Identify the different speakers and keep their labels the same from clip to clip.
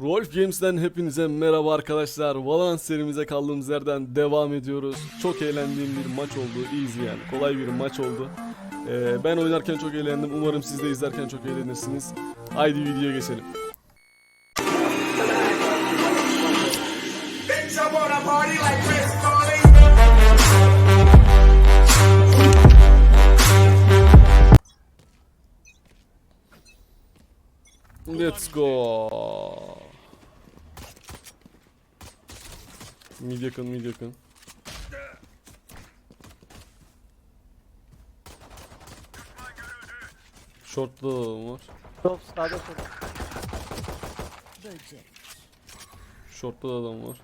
Speaker 1: Rolf Games'den hepinize merhaba arkadaşlar. Valorant serimize kaldığımız yerden devam ediyoruz. Çok eğlendiğim bir maç oldu. Easy yani. Kolay bir maç oldu. Ee, ben oynarken çok eğlendim. Umarım siz de izlerken çok eğlenirsiniz. Haydi videoya geçelim. Let's go. Mid yakın, mid yakın. Short'ta da adam var.
Speaker 2: Top sağda top.
Speaker 1: Short'ta da adam var.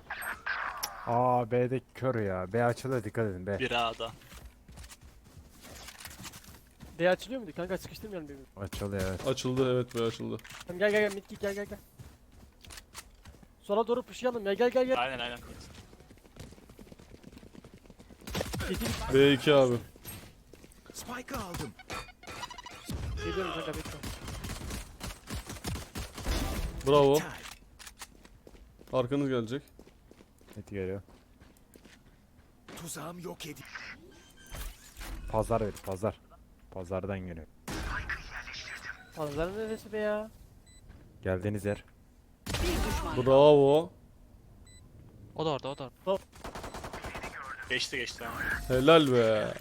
Speaker 3: Aa B'de kör ya. B açılıyor dikkat edin B.
Speaker 4: Bir A'da.
Speaker 2: D açılıyor muydu? Kanka sıkıştırmayalım birbirini.
Speaker 3: Açılıyor evet.
Speaker 1: Açıldı evet ve açıldı.
Speaker 2: Tamam gel gel gel mid git gel gel gel. Sola doğru pushlayalım ya gel gel gel.
Speaker 4: Aynen aynen.
Speaker 2: Getir.
Speaker 1: B2 abi.
Speaker 5: Spike aldım.
Speaker 2: Geliyorum kanka bekle.
Speaker 1: Bravo. Arkanız gelecek.
Speaker 3: Net geliyor.
Speaker 5: Tuzağım yok edin.
Speaker 3: Pazar ver pazar. Pazardan geliyor.
Speaker 2: Pazarın neresi be ya?
Speaker 3: Geldiğiniz yer.
Speaker 1: Bravo.
Speaker 6: O da orada o da orada.
Speaker 4: Geçti geçti. ama.
Speaker 1: Helal be.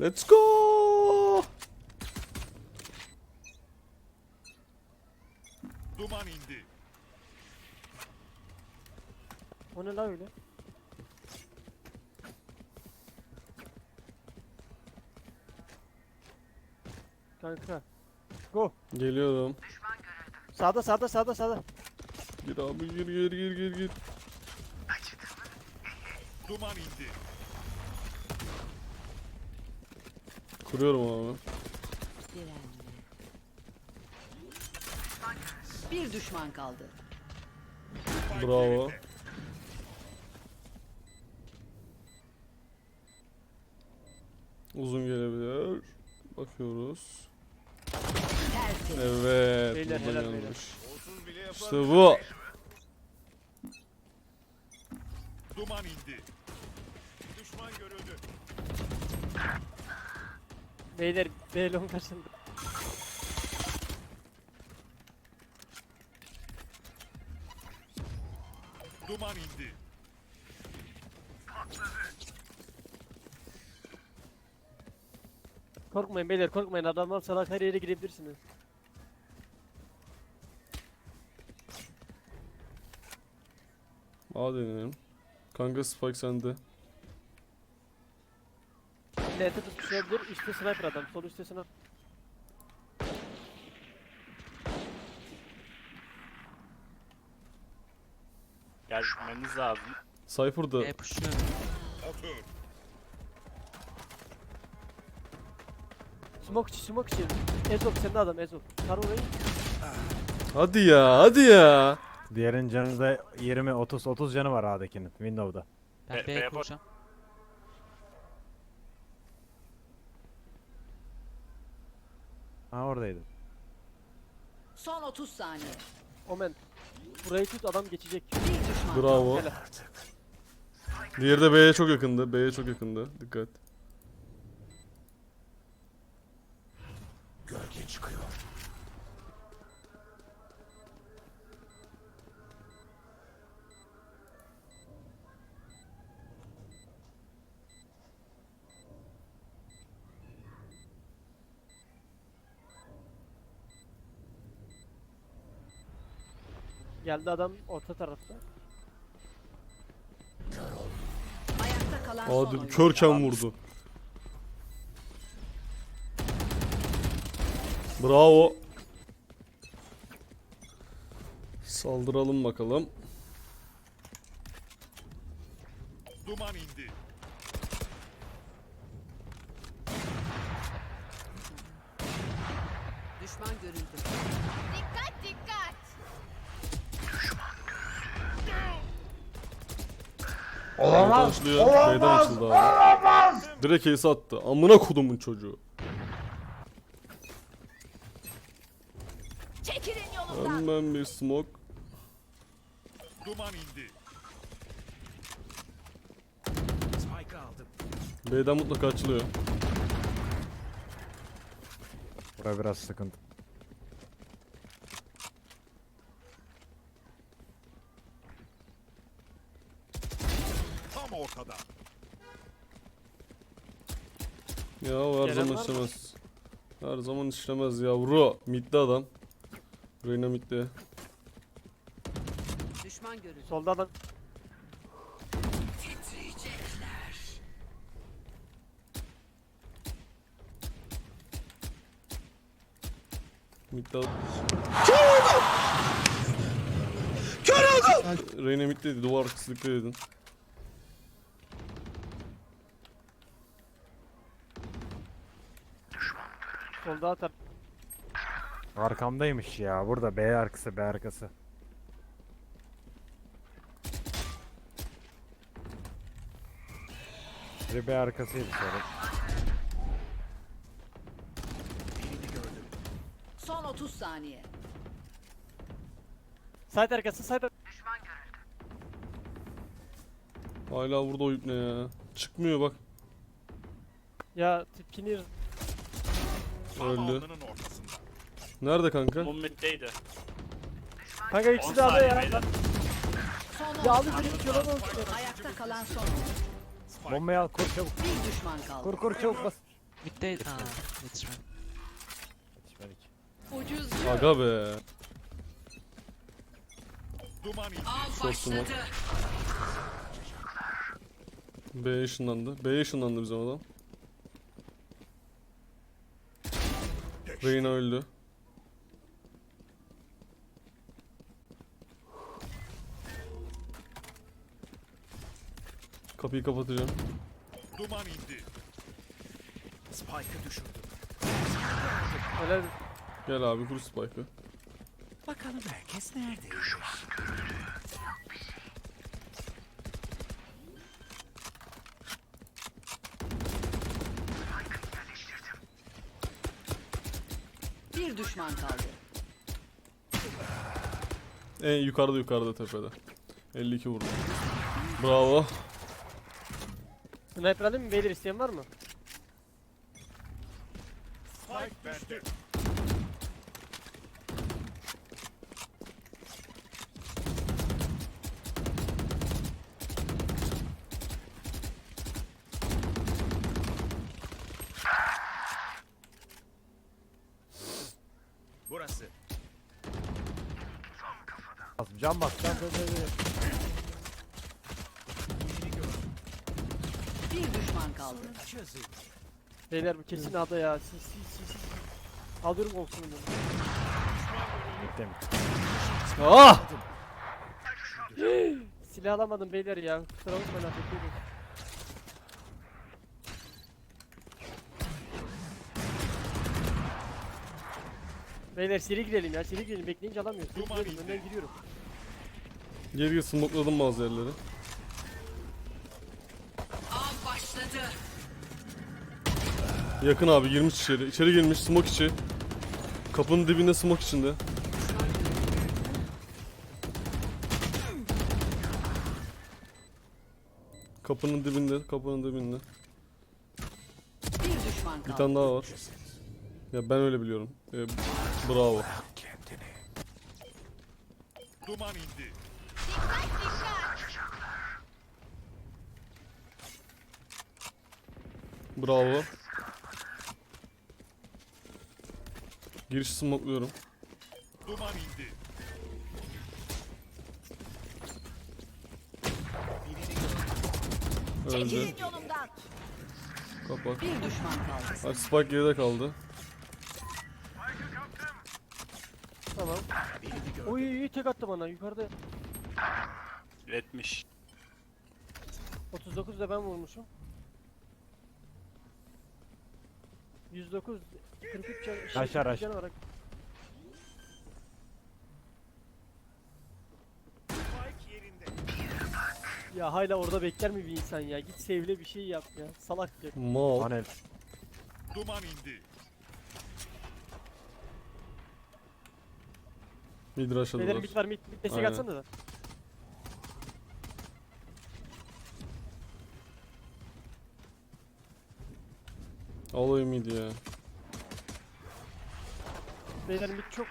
Speaker 1: Let's go.
Speaker 5: Duman indi.
Speaker 2: O ne la öyle? Kanka. Go.
Speaker 1: Geliyorum.
Speaker 2: Sağda sağda sağda sağda.
Speaker 1: Gir abi gir gir gir gir gir.
Speaker 5: Duman indi.
Speaker 1: Kuruyorum abi.
Speaker 7: Bir düşman kaldı.
Speaker 1: Bravo. Uzun gelebilir. Bakıyoruz. Evet.
Speaker 2: Beyler, helal
Speaker 1: yanlış. İşte bu.
Speaker 5: Duman indi. Düşman görüldü.
Speaker 2: Beyler B long kaçındı.
Speaker 5: Duman indi.
Speaker 2: Korkmayın beyler korkmayın adamlar salak her yere girebilirsiniz.
Speaker 1: A deneyelim. Kanka Spike sende.
Speaker 2: Lente tutuşabilir üstte sniper adam sol üstte sniper.
Speaker 4: Gelmeniz lazım.
Speaker 1: Cypher'da.
Speaker 6: E pushluyor.
Speaker 5: Otur.
Speaker 2: Smoke içi smoke içi. Ezop senin adam Ezop. Sar orayı.
Speaker 1: Hadi ya hadi ya.
Speaker 3: Diğerinin canı da 20 30 30 canı var A'dakinin Window'da.
Speaker 6: Ben
Speaker 4: Be-
Speaker 6: B'ye
Speaker 4: bak.
Speaker 3: Ha oradaydı.
Speaker 7: Son 30 saniye.
Speaker 2: Omen. Burayı tut adam geçecek.
Speaker 7: Bir düşman
Speaker 1: Bravo.
Speaker 2: Helal.
Speaker 1: Diğeri de B'ye çok yakındı. B'ye çok yakındı. Dikkat.
Speaker 5: Gölge çıkıyor.
Speaker 2: Geldi adam orta tarafta.
Speaker 7: Ayakta kalan son
Speaker 1: Hadi
Speaker 7: oyuncu.
Speaker 1: körken vurdu. Bravo. Saldıralım bakalım.
Speaker 5: Duman indi.
Speaker 7: Düşman görüldü.
Speaker 8: Dikkat dikkat.
Speaker 1: Olamaz. Açıldı abi. Direkt ace attı. Amına kodumun çocuğu.
Speaker 8: Çekilin yolumdan.
Speaker 1: Hemen bir smoke.
Speaker 9: Duman indi. Spike aldım.
Speaker 1: B'den mutlaka açılıyor.
Speaker 3: Bura biraz sıkıntı.
Speaker 9: Ortada.
Speaker 1: Ya o her
Speaker 2: Gelen
Speaker 1: zaman
Speaker 2: mı?
Speaker 1: işlemez. Her zaman işlemez yavru. Midde adam. Reyna midde.
Speaker 7: Düşman görüldü.
Speaker 2: Solda adam.
Speaker 1: Midde adam. Kör oldum! Reyna middeydi. Duvar arkası dikkat edin.
Speaker 2: Solda atar.
Speaker 3: Arkamdaymış ya. Burada B arkası B arkası. Biri B arkasıydı sonra.
Speaker 7: Son 30 saniye.
Speaker 2: Side arkası side
Speaker 1: Hala burada oyup ne ya? Çıkmıyor bak.
Speaker 2: Ya tipinir.
Speaker 1: Öldü.
Speaker 9: alnının ortasında.
Speaker 1: Nerede kanka?
Speaker 4: Bu middeydi.
Speaker 2: Kanka
Speaker 4: 10
Speaker 2: ikisi de ada
Speaker 4: saniye
Speaker 2: ya.
Speaker 4: beyler.
Speaker 7: Son
Speaker 2: Ya
Speaker 7: 10
Speaker 2: abi direkt yola.
Speaker 7: Ayakta kalan son.
Speaker 3: Bombayı al kur çabuk.
Speaker 7: Bir düşman kaldı.
Speaker 3: Kur kur çabuk bas.
Speaker 6: Bitteydi. Aa yetişmedi.
Speaker 3: Yetişmedik.
Speaker 7: Ucuz.
Speaker 1: Aga be.
Speaker 9: Duman
Speaker 1: var. B'ye ışınlandı. B'ye ışınlandı bizim adam. Reyna öldü. Kapıyı kapatacağım.
Speaker 9: Duman indi. Spike'ı düşürdüm.
Speaker 2: Helal.
Speaker 1: Gel abi kur spike'ı.
Speaker 9: Bakalım herkes nerede?
Speaker 7: Bir düşman kaldı.
Speaker 1: En yukarıda yukarıda tepede. 52 vurdu. Bravo.
Speaker 2: Sniper alayım mı? Beyler isteyen var mı?
Speaker 3: Can bas. Can can can. can.
Speaker 7: Bir düşman kaldı.
Speaker 2: Beyler bu kesin ada ya. Sis sis sis. sis. Alıyorum olsun bunu.
Speaker 3: Bitti mi?
Speaker 1: Ah!
Speaker 2: Silah alamadım beyler ya. Kusura bakmayın buyurun. Beyler seri girelim ya seri girelim bekleyince alamıyoruz. Seri girelim önden giriyorum.
Speaker 1: Geriye smokladım bazı yerleri.
Speaker 7: Av başladı.
Speaker 1: Yakın abi girmiş içeri. İçeri girmiş smoke içi. Kapının dibinde smoke içinde. Kapının dibinde, kapının dibinde.
Speaker 7: Bir düşman
Speaker 1: Bir tane daha var. Ya ben öyle biliyorum. Ee, bravo.
Speaker 9: Duman indi.
Speaker 1: Bravo. Giriş smokluyorum.
Speaker 9: Duman indi.
Speaker 1: Öldü.
Speaker 7: yolumdan.
Speaker 1: Kapat.
Speaker 7: Bir düşman kaldı.
Speaker 1: Bak Spike geride kaldı.
Speaker 2: Tamam. Oy tek attı bana yukarıda.
Speaker 4: 70.
Speaker 2: 39 da ben vurmuşum. 109 43 can, şey,
Speaker 3: Aşağı,
Speaker 2: 43
Speaker 3: aşağı.
Speaker 9: Spike yerinde.
Speaker 2: Ya hala orada bekler mi bir insan ya? Git sevle bir şey yap ya. Salak ya.
Speaker 1: Mal.
Speaker 3: Panel.
Speaker 9: Duman indi.
Speaker 1: Mid rush'ladılar.
Speaker 2: Beyler mid var mid. Mid destek
Speaker 1: Aynen.
Speaker 2: atsana da.
Speaker 1: Alayım mıydı ya?
Speaker 2: Beyler mid çok.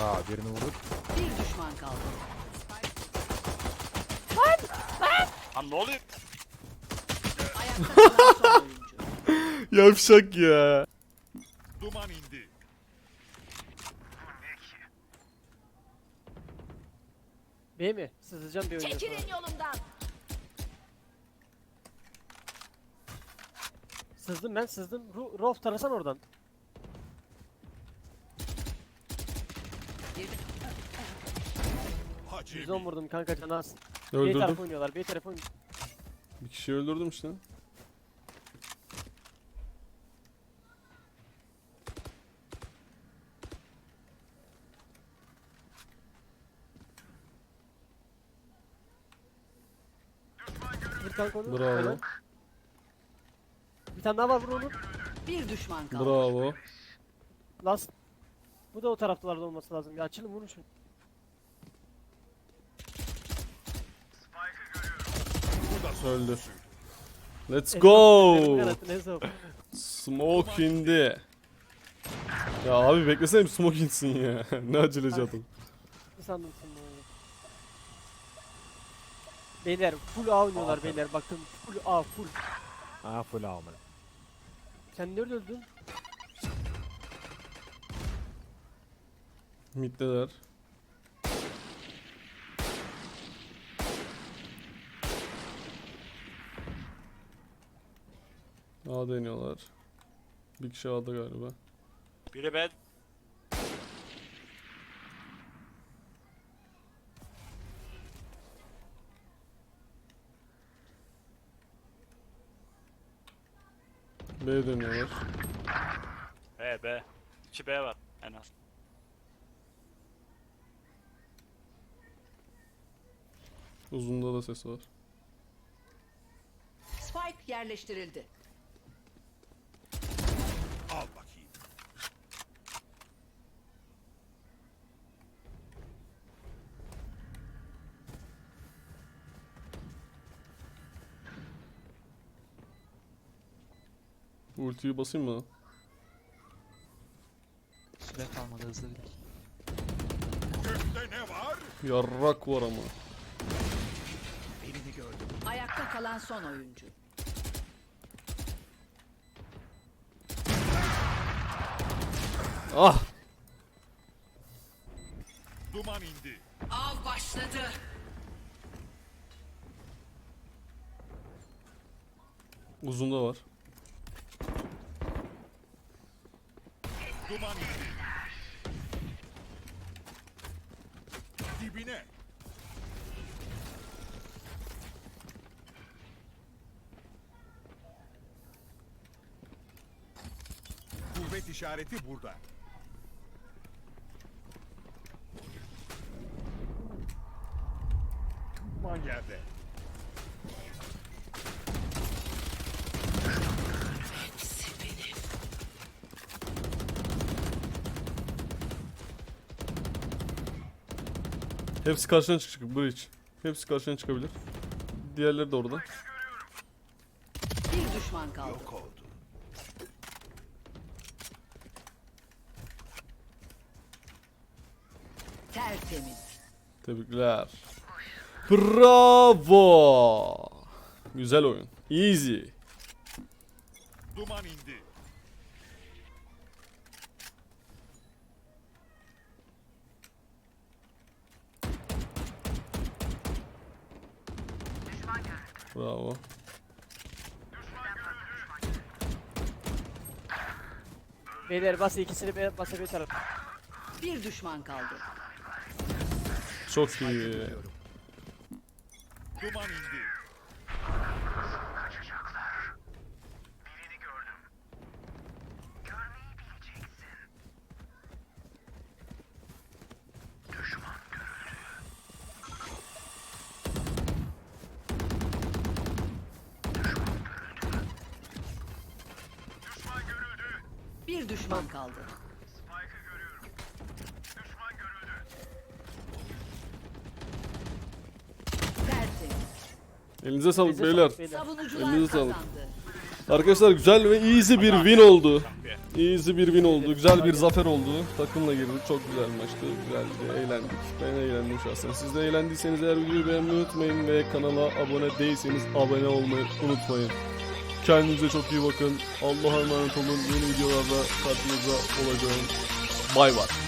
Speaker 3: Aa birini vurduk.
Speaker 7: Bir düşman kaldı.
Speaker 4: Lan ne oluyor?
Speaker 7: Ayakta kalan son oyuncu.
Speaker 1: Yavşak ya.
Speaker 9: Duman indi.
Speaker 2: B mi? Sızacağım bir oyunda sonra.
Speaker 8: Çekilin yolumdan.
Speaker 2: Sızdım ben sızdım. Ru Rolf tarasan oradan.
Speaker 9: Hacemi.
Speaker 2: 110 vurdum kanka canı az. B
Speaker 1: Öldürdüm.
Speaker 2: tarafı oynuyorlar. B tarafı oynuyor.
Speaker 1: Bir kişiyi öldürdüm işte.
Speaker 2: Vur kanka onu.
Speaker 1: Bravo.
Speaker 2: Helal. Bir tane daha var vur onu.
Speaker 7: Bir düşman kaldı.
Speaker 1: Bravo.
Speaker 2: Last. Bu da o taraftalarda olması lazım. Ya açılın vurun şunu.
Speaker 1: Öldü. Let's go. Smoke indi. Ya abi beklesene bir smoke insin ya. ne aceleci adam.
Speaker 2: Sandım bunu? Beyler full A oynuyorlar beyler bakın full A full.
Speaker 3: Aa full almadı.
Speaker 2: Sen nerede öldün?
Speaker 1: Middeler. A deniyorlar. Bir kişi A'da galiba.
Speaker 4: Biri ben.
Speaker 1: B dönüyorlar.
Speaker 4: B B. 2 B var en az.
Speaker 1: Uzunda da ses var.
Speaker 7: Spike yerleştirildi.
Speaker 1: Ultiyi basayım mı?
Speaker 6: Süre kalmadı hızlı bir.
Speaker 9: Gökte ne var?
Speaker 1: Yarrak var ama.
Speaker 9: Birini gördüm.
Speaker 7: Ayakta kalan son oyuncu.
Speaker 1: Ah!
Speaker 9: Duman indi.
Speaker 7: Av başladı.
Speaker 1: Uzunda var.
Speaker 9: Duman indi. Dibine. Kuvvet işareti burada. Man yerde.
Speaker 1: Hepsi karşına çıkacak. Breach. Hepsi karşına çıkabilir. Diğerleri de orada.
Speaker 7: Bir düşman kaldı.
Speaker 9: Yok oldu.
Speaker 7: Tertemiz.
Speaker 1: Tebrikler. Bravo. Güzel oyun. Easy.
Speaker 9: Duman indi.
Speaker 1: Bravo.
Speaker 2: Beyler bas ikisini B basa B taraf.
Speaker 7: Bir düşman kaldı.
Speaker 1: Çok iyi.
Speaker 9: Duman indi.
Speaker 1: Elinize sağlık
Speaker 2: Elinize
Speaker 1: beyler.
Speaker 2: sağlık beyler.
Speaker 7: Savunucular
Speaker 1: Elinize sağlık.
Speaker 7: kazandı.
Speaker 1: Arkadaşlar güzel ve easy bir win oldu. Easy bir win oldu. Güzel bir zafer oldu. Takımla girdik. Çok güzel maçtı. Güzeldi. Eğlendik. Ben eğlendim şahsen. Siz de eğlendiyseniz eğer videoyu beğenmeyi unutmayın ve kanala abone değilseniz abone olmayı unutmayın. Kendinize çok iyi bakın. Allah'a emanet olun. Yeni videolarda karşınızda olacağım. Bay bay.